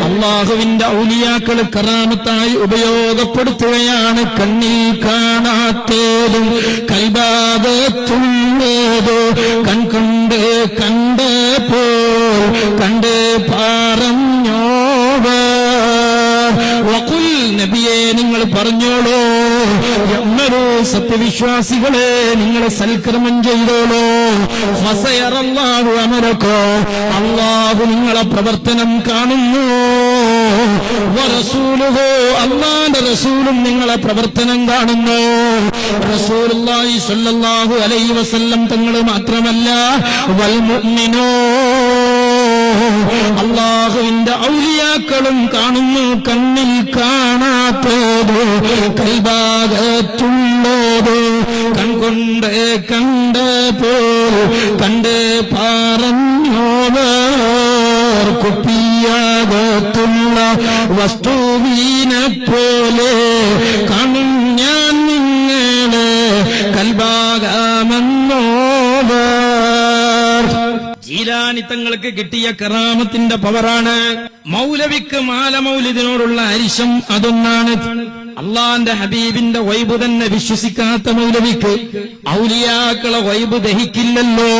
അള്ളാഹുവിന്റെ ഔലിയാക്കൾ കറാമത്തായി ഉപയോഗപ്പെടുത്തുകയാണ് കണ്ണിൽ കാണാത്തേതും കൈഭാഗത്തുള്ളതോ കൺകൊണ്ട് കണ്ടേ പോ കണ്ട് പറഞ്ഞോവ നബിയെ നിങ്ങൾ പറഞ്ഞോളൂ. എന്നൊരു സത്യവിശ്വാസികളെ നിങ്ങൾ സൽക്രമം ചെയ്തോളൂ. ഫസയറല്ലാഹു അമരക്കോ അള്ളാഹു നിങ്ങളെ പ്രവർത്തനം കാണുന്നു. റസൂലുഹോ അള്ളാന്റെ റസൂലും നിങ്ങളെ പ്രവർത്തനം കാണുന്നു. റസൂലുള്ളാഹി സ്വല്ലല്ലാഹു അലൈഹി വസല്ലം തങ്ങൾ മാത്രമല്ല വൽ അള്ളാഹുവിന്റെ ഔലിയാക്കളും കാണുന്നു കണ്ണിൽ കാണാത്തത് കൈഭാഗത്തുള്ളത് കൺകൊണ്ട് കണ്ട പോ കണ്ട് പറഞ്ഞോവർ കുപ്പിയാകത്തുള്ള വസ്തുവീനെ പോലെ തങ്ങൾക്ക് കിട്ടിയ കറാമത്തിന്റെ പവറാണ്. മൗലവിക്ക് മാലമൗലിതിനോടുള്ള അരിശം അതൊന്നാണ്. അള്ളാന്റെ ഹബീബിന്റെ വൈബ് തന്നെ വിശ്വസിക്കാത്ത മൗലവിക്ക് ഔലിയാക്കളെ വൈബ് ദഹിക്കില്ലല്ലോ.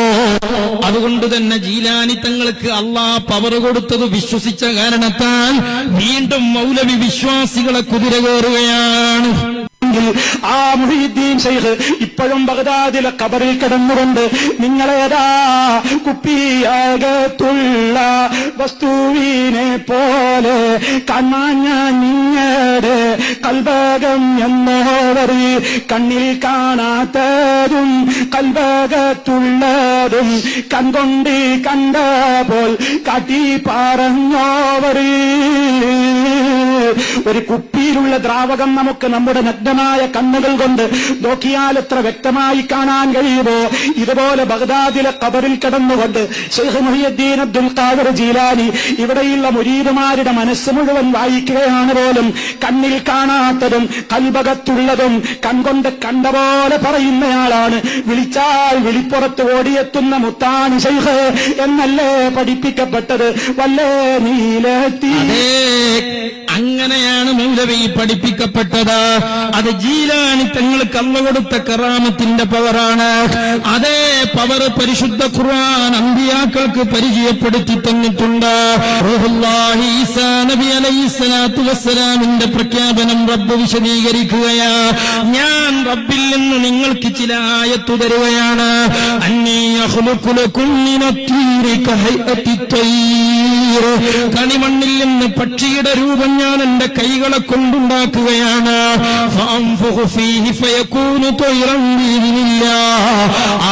അതുകൊണ്ട് തന്നെ ജീലാനി തങ്ങൾക്ക് അള്ളാ പവർ കൊടുത്തത് വിശ്വസിച്ച കാരണത്താൽ വീണ്ടും മൗലവി വിശ്വാസികളെ കുതിര കയറുകയാണ്. എങ്കിൽ ആ മുഹീദ്ദീൻ ഷെയ്ഖ് ഇപ്പോഴും ബഗ്ദാദിലെ കബറിൽ കിടന്നുകൊണ്ട് നിങ്ങളേതാ കുപ്പിയകത്തുള്ള വസ്തുവിനെ പോലെ കണ്ണാഞ്ഞ നിങ്ങളുടെ കൽഭകം എന്നോവർ കണ്ണിൽ കാണാത്തതും കൽഭകത്തുള്ളതും കൺകൊണ്ട് കണ്ട പോൽ കാട്ടി പറഞ്ഞോവർ. ഒരു കുപ്പിയിലുള്ള ദ്രാവകം നമുക്ക് നമ്മുടെ നഗ്നമായ കണ്ണുകൾ കൊണ്ട് നോക്കിയാൽ എത്ര വ്യക്തമായി കാണാൻ കഴിയുമോ? ഇതുപോലെ ബഗ്ദാദിലെ കബറിൽ കിടന്നുകൊണ്ട് ഷെയ്ഖ് മുഹിയുദ്ദീൻ അബ്ദുൽ ഖാദർ ജീലാനി ഇവിടെയുള്ള മുരീദുമാരുടെ മനസ്സ് മുഴുവൻ വായിക്കുകയാണ് പോലും കണ്ണിൽ കാണാത്തതും കൽഭകത്തുള്ളതും കൺകൊണ്ട് കണ്ട പോലെ പറയുന്നയാളാണ്. വിളിച്ചാൽ വിളിപ്പുറത്ത് ഓടിയെത്തുന്ന മുത്താണ് ഷെയ്ഖ് എന്നല്ലേ പഠിപ്പിക്കപ്പെട്ടത്? വല്ലേ നീലെത്തി അങ്ങനെയാണ് മൗലവി പഠിപ്പിക്കപ്പെട്ടത്. അത് ജീലാനി തങ്ങൾക്ക് അള്ള കൊടുത്ത കറാമത്തിന്റെ പവറാണ്. അതേ പവർ പരിശുദ്ധ ഖുർആൻ അമ്പിയാക്കൾക്ക് പരിചയപ്പെടുത്തി തന്നിട്ടുണ്ട്. നബി അലൈഹി സ്വലാത്തു വസ്സലാമിന്റെ പ്രഖ്യാപനം റബ്ബ് വിശദീകരിക്കുകയാ. ഞാൻ റബ്ബിൽ നിന്ന് നിങ്ങൾക്ക് ചില ആയത്തു തരുകയാണ്. അന്നീ അഖ്ലുഖുലകും കണിമണ്ണിൽ നിന്ന് പക്ഷിയുടെ രൂപം ഞാൻ എന്റെ കൈകളെ കൊണ്ടുണ്ടാക്കുകയാണ്.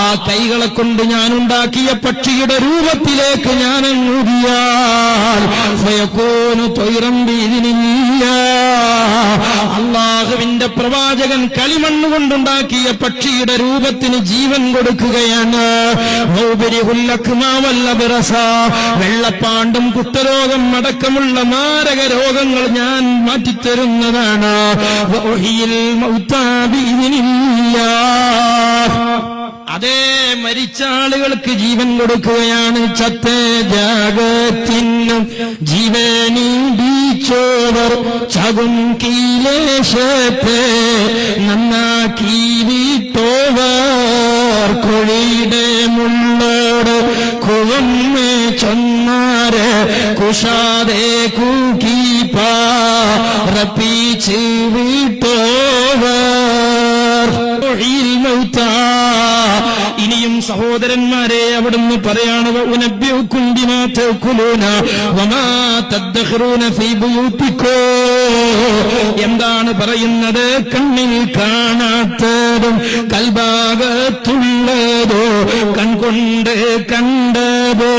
ആ കൈകളെ കൊണ്ട് ഞാൻ ഉണ്ടാക്കിയ പക്ഷിയുടെ രൂപത്തിലേക്ക് ഞാൻ. അള്ളാഹുവിന്റെ പ്രവാചകൻ കളിമണ്ണ് കൊണ്ടുണ്ടാക്കിയ പക്ഷിയുടെ രൂപത്തിന് ജീവൻ കൊടുക്കുകയാണ്. വെള്ളപ്പാണ്ടും കുഷ്ഠരോഗം അടക്കമുള്ള മാരക രോഗങ്ങൾ ഞാൻ മാറ്റിത്തരുന്നതാണ്. അതേ മരിച്ച ആളുകൾക്ക് ജീവൻ കൊടുക്കുകയാണ്. ചത്തേ ജാഗത്തിനും ജീവനീടിച്ചോവർ ചകും കീലേശത്തെ നന്നാക്കി വിട്ടോവർ. കൊഴിയുടെ മുള്ളോട് കുവമ്മേ ചൊന്നാര് കുഷാതെ കൂക്കി പാറപ്പിച്ച് വിട്ടോവർ ഇനിയും സഹോദരന്മാരെ അവിടുന്ന് പറയാണ് ഉനബ്യുക്കും ബിമാ തഅകുലൂന വമാ തദ്ദഹ്റൂന ഫീ എന്താണ് പറയുന്നത്? കണ്ണിൽ കാണാത്തതും കൽഭാഗത്തുള്ളതോ കൺകൊണ്ട് കണ്ടതോ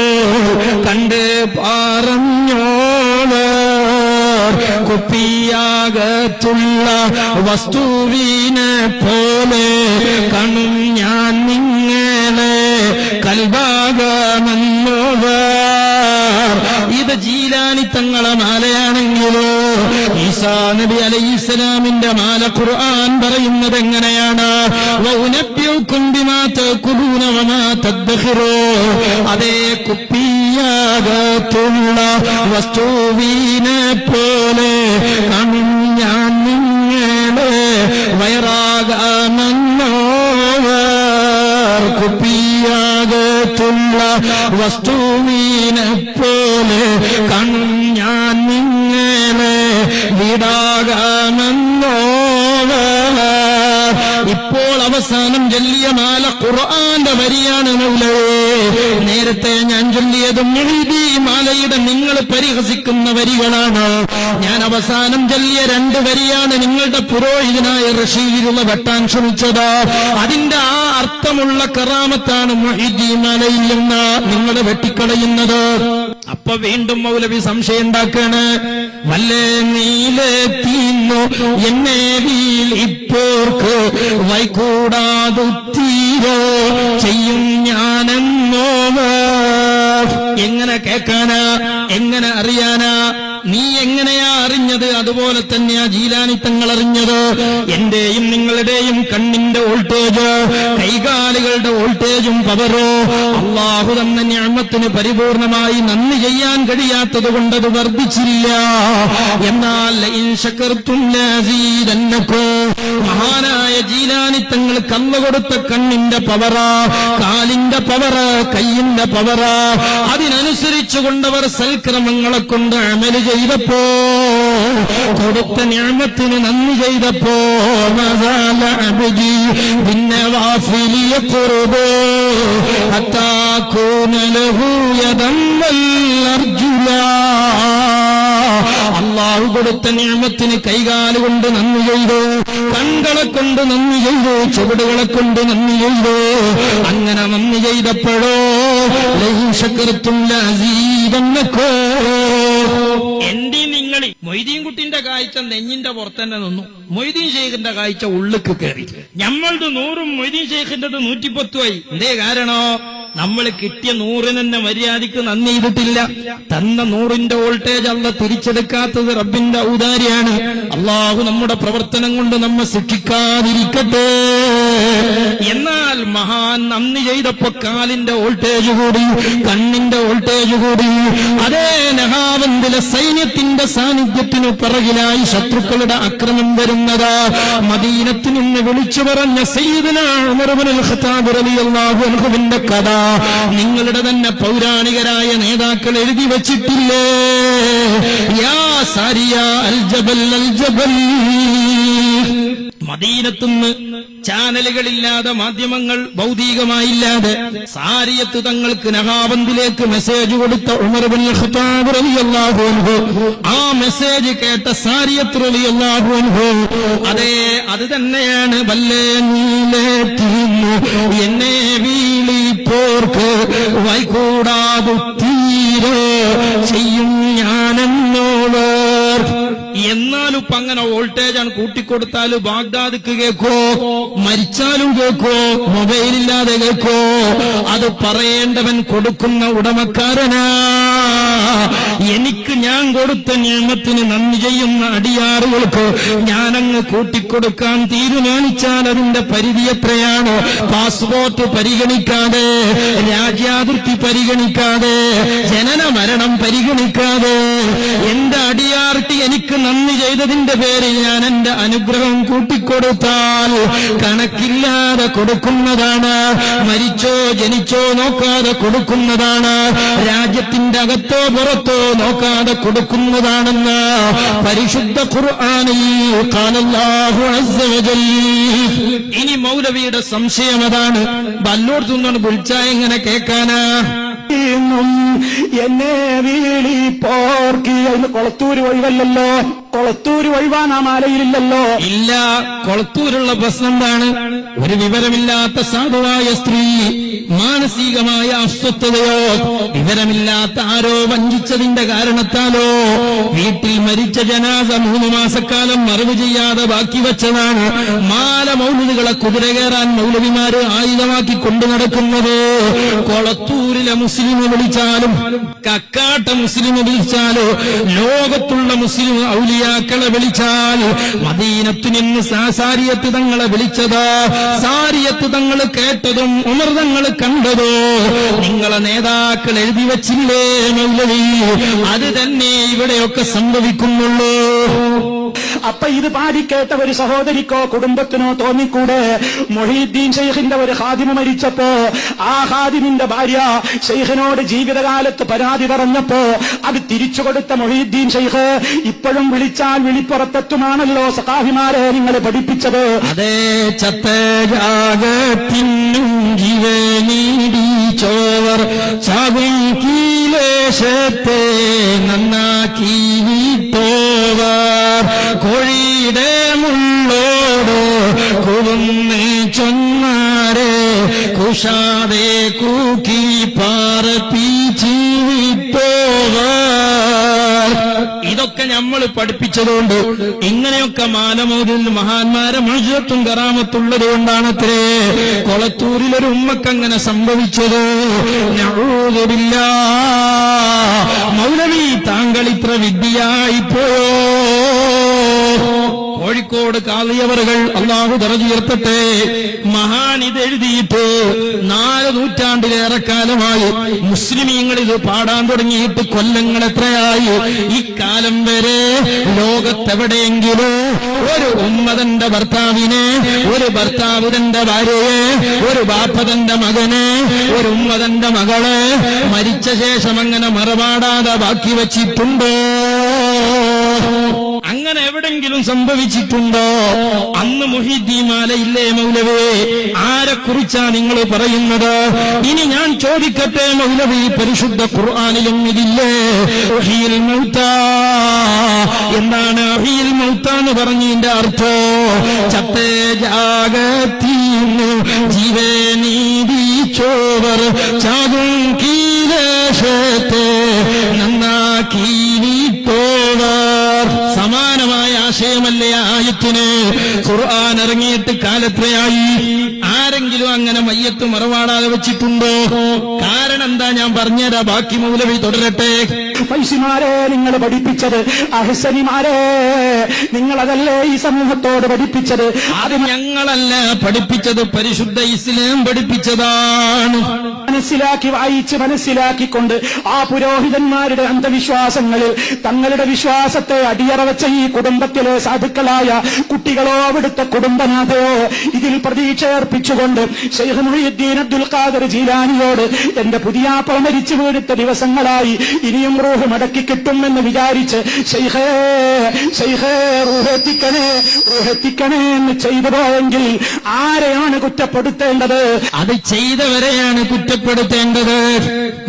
കണ്ട് പറഞ്ഞോളർ. കുപ്പിയാകത്തുള്ള വസ്തുവിനെ പോലെ കണും ഞാൻ നിങ്ങളെ കൽഭാഗമെന്നോവർ ഇത് ജീലാനി തങ്ങളെ മാലയാണെങ്കിലോ ഈസാ നബി അലൈഹി ഇസ്ലാമിന്റെ മാല ഖുർആൻ പറയുന്നത് എങ്ങനെയാണ്? അതേ കുപ്പിയാകത്തുള്ള വസ്തുവിനെ പോലെ കണിഞ്ഞാൻ ഞാൻ നിങ്ങളെ വയറാകാമെന്നോവർ. കുപ്പിയകത്തുള്ള വസ്തുവിനെ പോലെ കാണും ഞാൻ നിങ്ങളെ വീടാകാമെന്നോവർ ഇപ്പോൾ അവസാനം ജല്ലിയ മാല ഖുർആന്റെ വരിയാണ് മൗലവേ. നേരത്തെ ഞാൻ ചൊല്ലിയതും ഈ മാലയുടെ നിങ്ങൾ പരിഹസിക്കുന്ന വരികളാണ്. ഞാൻ അവസാനം ചൊല്ലിയ രണ്ട് വരിയാണ് നിങ്ങളുടെ പുരോഹിതനായ റഷീദിലുള്ള വെട്ടാൻ ശ്രമിച്ചത്. അതിന്റെ ആ അർത്ഥമുള്ള കറാമത്താണ് മൊഹിദി മാലയിൽ നിന്ന് നിങ്ങൾ വെട്ടിക്കളയുന്നത്. അപ്പൊ വീണ്ടും മൗലവി സംശയം ഉണ്ടാക്കാണ്. വല്ലേ നീലെത്തിന്നു എന്നെ വീൽ ഇപ്പോർക്ക് ചെയ്യും എങ്ങനെ കേൾക്കാനാ അറിഞ്ഞത് ആ ജീലാനി തങ്ങൾ അറിഞ്ഞത്. എന്റെയും നിങ്ങളുടെയും കണ്ണിന്റെ വോൾട്ടേജ് കൈകാലുകളുടെ വോൾട്ടേജും പവറോ അള്ളാഹു തന്ന ഞാമത്തിന് പരിപൂർണമായി നന്ദി ചെയ്യാൻ കഴിയാത്തത് കൊണ്ടത് വർദ്ധിച്ചില്ല. എന്നാൽ മഹാനായ ജീലാനി തങ്ങൾ കല്ല കൊടുത്ത കണ്ണിന്റെ പവറാ കാലിന്റെ പവറ് കയ്യിന്റെ പവറാ. അതിനനുസരിച്ചു കൊണ്ടവർ സൽക്രമങ്ങളെ കൊണ്ട് അമൽ ചെയ്തപ്പോ കൊടുത്ത ഞാമത്തിന് നന്ദി ചെയ്തപ്പോ പിന്നെ വാഫിലിയ കുറുബോ അള്ളാഹു കൊടുത്ത ഞാമത്തിന് കൈകാൽ കൊണ്ട് നന്ദി ചെയ്തു കണ്ണുകളെ കൊണ്ട് നന്ദി ചെയ്തു ചുവടുകളെ കൊണ്ട് നന്ദി ചെയ്തു. അങ്ങനെ നന്ദി ചെയ്തപ്പോഴോ ലൈശകർത്തും ലസീതെന്നക്കോ നിങ്ങൾ മൊയ്തീൻ കുട്ടിന്റെ കാഴ്ച നെഞ്ഞിന്റെ പുറത്തന്നെ നിന്നു. മൊയ്തീൻ ഷെയ്ഖിന്റെ കാഴ്ച ഉള്ളിക്ക് കയറി. ഞമ്മളുടെ നൂറും മൊയ്തീൻ ഷെയ്ഖിന്റെ നൂറ്റിപ്പത്തുമായി. എന്തേ കാരണോ? നമ്മൾ കിട്ടിയ നൂറിന് തന്നെ മര്യാദയ്ക്ക് നന്ദി ചെയ്തിട്ടില്ല. തന്ന നൂറിന്റെ വോൾട്ടേജ് അല്ല തിരിച്ചെടുക്കാത്തത് റബ്ബിന്റെ ഔദാര്യാണ്. അള്ളാഹു നമ്മുടെ പ്രവർത്തനം കൊണ്ട് നമ്മെ ശിക്ഷിക്കാതിരിക്കട്ടെ. എന്നാൽ മഹാൻ നന്ദി ചെയ്തപ്പോ കാലിന്റെ വോൾട്ടേജ് കൂടി കണ്ണിന്റെ വോൾട്ടേജ് കൂടി. അതേ നഹാവന്തിലെ സൈന്യത്തിന്റെ സാന്നിധ്യത്തിനു പിറകിലായി ശത്രുക്കളുടെ അക്രമം വരുന്നത്. മദീനത്തിൽ നിന്ന് വിളിച്ചു പറഞ്ഞ സയ്യിദിനാഹുവിന്റെ കഥ നിങ്ങളുടെ തന്നെ പൗരാണികരായ നേതാക്കൾ എഴുതി വച്ചിട്ടില്ലേ? യാ ജബൽ ജബൽ. മദീനത്തുനിന്ന് ചാനലുകളില്ലാതെ മാധ്യമങ്ങൾ ഭൗതികമായില്ലാതെ സാരിയത്ത് തങ്ങൾക്ക് നഹാബന്ദിലേക്ക് മെസ്സേജ് കൊടുത്ത ഉമർ ബിൻ ഖത്താബ് റളിയല്ലാഹു അൻഹു. ആ മെസ്സേജ് കേട്ട സാരിയത്ത് റളിയല്ലാഹു അൻഹു അതെ അത് തന്നെയാണ് വല്ലേ നീലേറ്റിരുന്നു. എന്നെ വീളിപ്പോർക്ക് വൈകൂടാതുത്തീരോ ചെയ്യും ഞാനെന്നോളർ എന്നാലും ഇപ്പൊ അങ്ങനെ വോൾട്ടേജാണ്. കൂട്ടിക്കൊടുത്താലും ബാഗ്ദാദ് കേൾക്കോ മരിച്ചാലും കേൾക്കോ മൊബൈലില്ലാതെ കേൾക്കോ അത് പറയേണ്ടവൻ കൊടുക്കുന്ന ഉടമക്കാരനാ. എനിക്ക് ഞാൻ കൊടുത്ത നിയമത്തിന് നന്ദി ചെയ്യുന്ന അടിയാറുകൾക്ക് ഞാനങ്ങ് കൂട്ടിക്കൊടുക്കാൻ തീരുമാനിച്ചാൽ അതിന്റെ പരിധി എത്രയാണ്? പാസ്പോർട്ട് പരിഗണിക്കാതെ രാജ്യാതിർത്തി പരിഗണിക്കാതെ ജനന മരണം പരിഗണിക്കാതെ. എന്റെ അടിയാർട്ടി എനിക്ക് നന്ദി ചെയ്തതിന്റെ പേരിൽ ഞാൻ എന്റെ അനുഗ്രഹം കൂട്ടിക്കൊടുത്താൽ കണക്കില്ലാതെ കൊടുക്കുന്നതാണ് മരിച്ചോ ജനിച്ചോ നോക്കാതെ കൊടുക്കുന്നതാണ് രാജ്യത്തിന്റെ അകത്തോ പുറത്തോ നോക്കാതെ കൊടുക്കുന്നതാണെന്ന് പരിശുദ്ധ ഖുർആാനിൽ കാലല്ലാഹു. ഇനി മൗലവിയുടെ സംശയം അതാണ്. ബല്ലൂർ തിന്നോണ്ട് വിളിച്ചാ എങ്ങനെ കേൾക്കാനാ എന്നെ വീളി പോർക്കി. അതിന് കൊളത്തൂര് ഒഴിവല്ലല്ലോ. കൊളത്തൂര് ഒഴിവാൻ ആ മാലയിലില്ലല്ലോ. ഇല്ല കൊളത്തൂരുള്ള പ്രശ്നം എന്താണ്? ഒരു വിവരമില്ലാത്ത സാധുവായ സ്ത്രീ മാനസികമായ അസ്വസ്ഥതയോ വിവരമില്ലാത്ത ആരോ വഞ്ചിച്ചതിന്റെ കാരണത്താലോ വീട്ടിൽ മരിച്ച ജനാസ മൂന്ന് മാസക്കാലം മറവ് ചെയ്യാതെ ബാക്കി വച്ചതാണ്. മാല മൗലികളെ കുതിര കയറാൻ മൗലവിമാര് ആയുധമാക്കി കൊണ്ടു നടക്കുന്നത്. കൊളത്തൂരിലെ മുസ്ലിം വിളിച്ചാലും കക്കാട്ട മുസ്ലിം വിളിച്ചാലോ ലോകത്തുള്ള മുസ്ലിം ഔലിയാക്കളെ വിളിച്ചാൽ മദീനത്തു നിന്ന് സാസാരിയത്ത് തങ്ങളെ വിളിച്ചത്. സാരിയത്ത് തങ്ങൾ കേട്ടതും ഉമർ തങ്ങൾ കണ്ടതോ? നിങ്ങളെ നേതാക്കൾ എഴുതി വച്ചില്ലേ മൗലവി? അത് തന്നെ ഇവിടെയൊക്കെ സംഭവിക്കുന്നുള്ളൂ. അപ്പൊ ഇത് പാടിക്കേട്ട ഒരു സഹോദരിക്കോ കുടുംബത്തിനോ തോന്നിക്കൂടെ? മൊഹീദ്ദീൻ ഷെയ്ഖിന്റെ ഒരു ഹാദിമ മരിച്ചപ്പോ ആ ഹാദിമിന്റെ ഭാര്യ ഷെയ്ഖിനോട് ജീവിതകാലത്ത് പരാതി പറഞ്ഞപ്പോ അത് തിരിച്ചു കൊടുത്ത മൊഹീദ്ദീൻ ഷെയ്ഖ് ഇപ്പോഴും വിളിച്ചാൽ വിളിപ്പുറത്തെത്തുമാണല്ലോ സഖാഹിമാരെ നിങ്ങൾ പഠിപ്പിച്ചത്. അതേ ചത്തജാകത്തിനും ജീവനീടി ചോവർ ചാകും കീലേശത്തെ നന്നാക്കി വീട്ടോവർ കോഴിയുടെ മുള്ളോടോ കുവന്ന് ചൊന്നാരെ കുഷാതെ കൂക്കി പാറപ്പിച്ച് നമ്മൾ പഠിപ്പിച്ചതുകൊണ്ട് ഇങ്ങനെയൊക്കെ മാലമൂരിൽ മഹാന്മാരെ മനുഷ്യത്വം കറാമത്തുള്ളത് കൊണ്ടാണത്രേ കൊളത്തൂരിൽ ഒരു ഉമ്മക്കങ്ങനെ സംഭവിച്ചത്. മൗലവി താങ്കൾ ഇത്ര വിദ്യയായിപ്പോയോ കോഴിക്കോട് കാളിയവറുകൾ അള്ളാഹു തറഞ്ഞുയർത്തട്ടെ മഹാൻ ഇത് എഴുതിയിട്ട് നാല് നൂറ്റാണ്ടിലേറെ കാലമായി മുസ്ലിമീങ്ങൾ ഇത് പാടാൻ തുടങ്ങിയിട്ട് കൊല്ലങ്ങൾ എത്രയായി? ഈ കാലം വരെ ലോകത്തെവിടെയെങ്കിലും ഒരു ഉമ്മതന്റെ ഭർത്താവിനെ ഒരു ഭർത്താവ് തന്റെ ഭാര്യയെ ഒരു ബാപ്പതന്റെ മകനെ ഒരു ഉമ്മതന്റെ മകളെ മരിച്ച ശേഷം അങ്ങനെ മറപാടാതെ ബാക്കി വച്ചിട്ടുണ്ടോ? അങ്ങനെ എവിടെങ്കിലും സംഭവിച്ചിട്ടുണ്ടോ? അന്ന് മൊഹിദ്ദീമാലയില്ലേ മൗലവേ? ആരെക്കുറിച്ചാ നിങ്ങൾ പറയുന്നത്? ഇനി ഞാൻ ചോദിക്കട്ടെ മൗലവി പരിശുദ്ധ ഖുർആാനിലും ഇതില്ലേ? എന്താണ് അഹിയിൽ മൗത്ത എന്ന് പറഞ്ഞതിന്റെ അർത്ഥോ? ചത്തേ ജാഗത്തീന്നു ജീവനീതി ചോവർ ചാകും കീലേശത്തെ നന്നാക്കി വിട്ടോവർ സമാനമായ ആശയമല്ലേ ആയത്തിന്? ഖുർആൻ ഇറങ്ങിയിട്ട് കാലത്രയായി. ആരെങ്കിലും അങ്ങനെ മയ്യത്ത് മറവാടാതെ വെച്ചിട്ടുണ്ടോ? കാരണം എന്താ ഞാൻ പറഞ്ഞുതരാ. ബാക്കി മൂലവി തുടരട്ടെ. പൈസമാരെ നിങ്ങൾ പഠിപ്പിച്ചത് അഹസനിമാരെ. നിങ്ങളതല്ലേ ഈ സമൂഹത്തോട് പഠിപ്പിച്ചത്? അത് ഞങ്ങളല്ല പഠിപ്പിച്ചത്. പരിശുദ്ധ ഇസ്ലാം പഠിപ്പിച്ചതാണ്. മനസ്സിലാക്കി വായിച്ച് മനസ്സിലാക്കിക്കൊണ്ട് ആ പുരോഹിതന്മാരുടെ അന്ധവിശ്വാസങ്ങളിൽ തങ്ങളുടെ വിശ്വാസത്തെ അടിയറ വെച്ച ഈ കുടുംബത്തിലെ സാധുക്കളായ കുട്ടികളോ അവിടുത്തെ കുടുംബനാഥയോ ഇതിൽ പ്രതീക്ഷ അർപ്പിച്ചുകൊണ്ട് ഷെയ്ഖ് മുഹിയുദ്ദീൻ അബ്ദുൽ ഖാദർ ജീലാനിയോട് എന്റെ പുതിയാപ്പ മരിച്ചു വീഴുത്ത ദിവസങ്ങളായി ഇനിയും റൂഹ് മടക്കി കിട്ടുമെന്ന് വിചാരിച്ച് ഷെയ്ഖേ ഷെയ്ഖേ റൂഹെത്തിക്കണേ റൂഹെത്തിക്കണേ എന്ന് ചെയ്തു പോയെങ്കിൽ ആരെയാണ് കുറ്റപ്പെടുത്തേണ്ടത്? അത് ചെയ്തവരെയാണ് കുറ്റപ്പെടുത്തേണ്ടത്.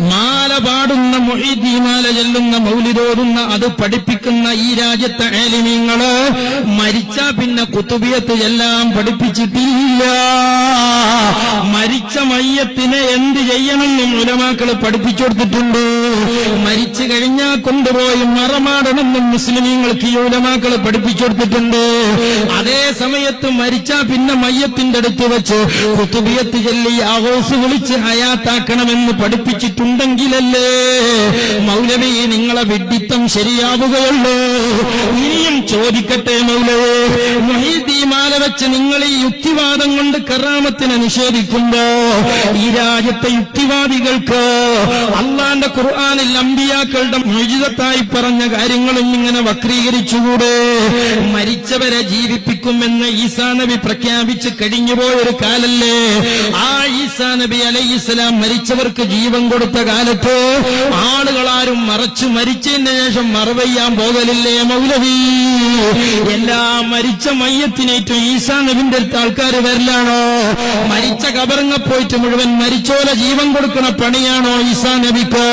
മാല പാടുന്ന മൊഴീദി മാല ചെല്ലുന്ന മൗലിതോടുന്ന അത് പഠിപ്പിക്കുന്ന ഈ രാജ്യത്തെ ഏലിമീങ്ങൾ മരിച്ച പിന്നെ കുത്തുബിയത്ത് എല്ലാം പഠിപ്പിച്ചിട്ടില്ല. മരിച്ച മയ്യത്തിനെ എന്ത് ചെയ്യണമെന്നും ഉലമാക്കൾ പഠിപ്പിച്ചു കൊടുത്തിട്ടുണ്ട്. മരിച്ചു കഴിഞ്ഞാൽ കൊണ്ടുപോയി മറമാടണമെന്നും മുസ്ലിമീങ്ങൾക്ക് ഈ ഉലമാക്കൾ പഠിപ്പിച്ചു കൊടുത്തിട്ടുണ്ട്. അതേ സമയത്ത് മരിച്ച പിന്നെ മയ്യത്തിന്റെ അടുത്ത് വെച്ച് കുത്തുബിയത്ത് ചെല്ലി ആഘോസ് വിളിച്ച് ഹയാത്താക്കണമെന്ന് പഠിപ്പിച്ചിട്ടുണ്ടെങ്കിലല്ലേ മൗലവി നിങ്ങളെ വിഡിത്തം ശരിയാവുകയുള്ളൂ. ഇനിയും ചോദിക്കട്ടെ മൗലവേ. മൊഹീദ്ദീമാല വെച്ച് നിങ്ങൾ ഈ യുക്തിവാദം കൊണ്ട് കറാമത്തിനെ നിഷേധിക്കുമ്പോ ഈ രാജ്യത്തെ യുക്തിവാദികൾക്ക് അള്ളാന്റെ ഖുർആാനിൽ അമ്പിയാക്കളുടെ മുഴുതത്തായി പറഞ്ഞ കാര്യങ്ങളും ഇങ്ങനെ വക്രീകരിച്ചുകൂടെ? മരിച്ചവരെ ജീവിപ്പിക്കുമെന്ന് ഈസാ നബി പ്രഖ്യാപിച്ച് കഴിഞ്ഞുപോയൊരു കാലല്ലേ? ആ ഈസാ നബി അലൈഹി സ്വലാം മരിച്ചവർക്ക് ജീവൻ കൊടുത്ത കാലത്ത് ആളുകളാരും മറച്ചു മരിച്ചതിന് ശേഷം മറവയ്യാൻ പോകലില്ലേ മൗലവി? എല്ലാ മരിച്ച മയ്യത്തിനേറ്റും ഈസാ നബിന്റെ അടുത്ത് ആൾക്കാർ വരലാണോ മരിച്ച കബറങ്ങ പോയിട്ട് മുഴുവൻ മരിച്ചോല ജീവൻ കൊടുക്കുന്ന പണിയാണോ ഈസാ നബിക്ക്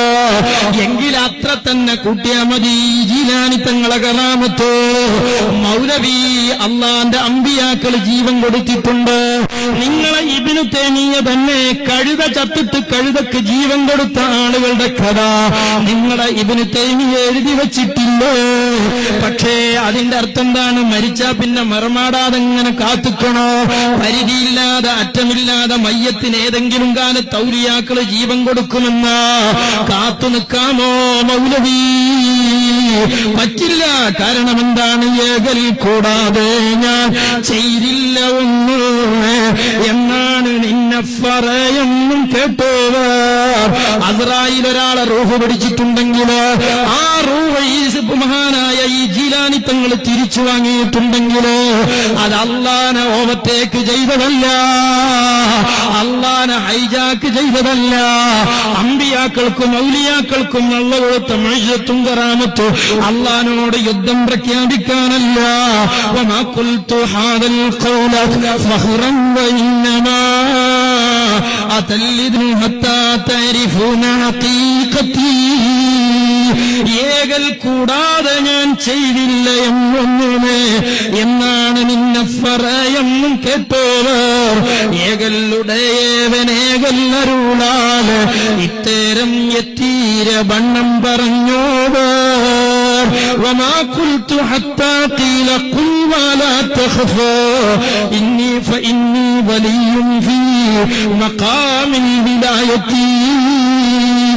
എങ്കിൽ അത്ര തന്നെ കൂട്ടിയാ മതി ജീലാനി തങ്ങളെ കറാമത്തോ. മൗലവി അള്ളാന്റെ അമ്പിയാക്കൾ ജീവൻ കൊടുത്തിട്ടുണ്ട്. നിങ്ങളെ ഇബിനു തേനീയ തന്നെ കഴുത ചത്തിട്ട് കഴുതക്ക് ജീവൻ കൊടുത്ത ആളുകളുടെ കഥ നിങ്ങളെ ഇതിന് തൈമി എഴുതി വച്ചിട്ടില്ലേ? പക്ഷേ അതിന്റെ അർത്ഥം എന്താണ്? മരിച്ചാ പിന്നെ മറമാടാതെ ഇങ്ങനെ കാത്തുക്കണോ? പരിധിയില്ലാതെ അറ്റമില്ലാതെ മയ്യത്തിന് ഏതെങ്കിലും കാലത്ത് ഔലിയാക്കൾ ജീവൻ കൊടുക്കുമെന്ന? കാത്തു നിൽക്കാമോ മൗലവി? പറ്റില്ല. കാരണം എന്താണ്? ഏകൽ കൂടാതെ ഞാൻ ചെയ്തില്ല ഒന്ന്. എന്നാണ് നിന്നെ പറയുന്നും വന്നിട്ട് ഒരാളെ റൂഹ് പിടിച്ചിട്ടുണ്ടെങ്കിൽ ആ റൂഹ് മഹാനായ ഈ ജീലാനി തങ്ങൾ തിരിച്ചു വാങ്ങിയിട്ടുണ്ടെങ്കിൽ അത് അള്ളാന ഓമത്തേക്ക് ചെയ്തതല്ല. അള്ളാന ഹൈജാക്ക് ചെയ്തതല്ല. അമ്പിയാക്കൾക്കും മൗലിയാക്കൾക്കും നല്ല കൊടുത്ത മഴത്തും കറാമത്തു അള്ളാനോട് യുദ്ധം പ്രഖ്യാപിക്കാനല്ല. ഹാദൽ അതല്ലിനു ഹത്താ തരിഫുന ഹഖീഖത്തി ഏകൽ കൂടാതെ ഞാൻ ചെയ്തില്ല എന്നൊന്നുമേ. എന്നാണ് നിന്നെ പറയെന്നും കേട്ടോവർ. ഏകല്ലുടയേവനേകൽ അരുളാൽ ഇത്തരം എത്തീര വണ്ണം പറഞ്ഞോവർ. وما قلت حتى قيل قل ولا تخفى إني فإني ولي في مقام الولاية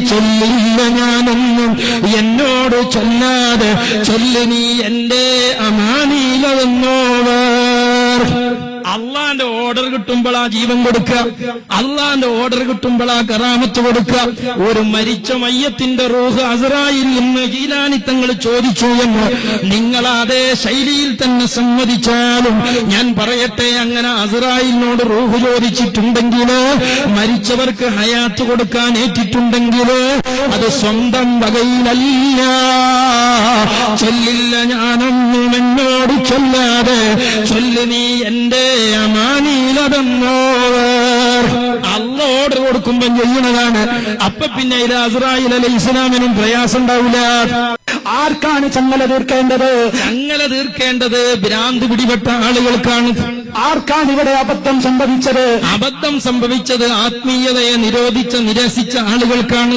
ചൊല്ലില്ല ഞാനൊന്നും എന്നോട് ചൊല്ലാതെ ചൊല്ലി നീ എന്റെ അമാനീലവെന്നോവർ അള്ളാന്റെ ഓർഡർ കിട്ടുമ്പോഴാ ജീവൻ കൊടുക്കുക. അള്ളാന്റെ ഓർഡർ കിട്ടുമ്പോഴാ കറാമത്ത് കൊടുക്കുക. ഒരു മരിച്ച മയ്യത്തിന്റെ റൂഹ് അസറായിൽ നിന്ന് ജീലാനി തങ്ങൾ ചോദിച്ചു എന്ന് നിങ്ങൾ അതേ ശൈലിയിൽ തന്നെ സമ്മതിച്ചാലും ഞാൻ പറയട്ടെ അങ്ങനെ അസറായിലിനോട് റൂഹ് ചോദിച്ചിട്ടുണ്ടെങ്കിലോ മരിച്ചവർക്ക് ഹയാത്ത് കൊടുക്കാൻ ഏറ്റിട്ടുണ്ടെങ്കിലോ അത് സ്വന്തം വകയിലല്ല. ചൊല്ലില്ല ഞാനൊന്നും എന്നോട് ചൊല്ലാതെ ചൊല്ലി നീ എന്റെ അമാനീലതെന്നോവർ അല്ല കൊടുക്കുമ്പം ചെയ്യുന്നതാണ്. അപ്പൊ പിന്നെ ഇത് അസ്രായിൽ അല്ലെ ഇസ്ലാമിനും പ്രയാസം ഉണ്ടാവില്ല ആർക്കാണ് ചങ്ങല തീർക്കേണ്ടത്? ചങ്ങല തീർക്കേണ്ടത് ഭ്രാന്ത് പിടിപെട്ട ആളുകൾക്കാണ്. ആർക്കാണ് ഇവിടെ അബദ്ധം സംഭവിച്ചത്? അബദ്ധം സംഭവിച്ചത് ആത്മീയതയെ നിരോധിച്ച നിരസിച്ച ആളുകൾക്കാണ്.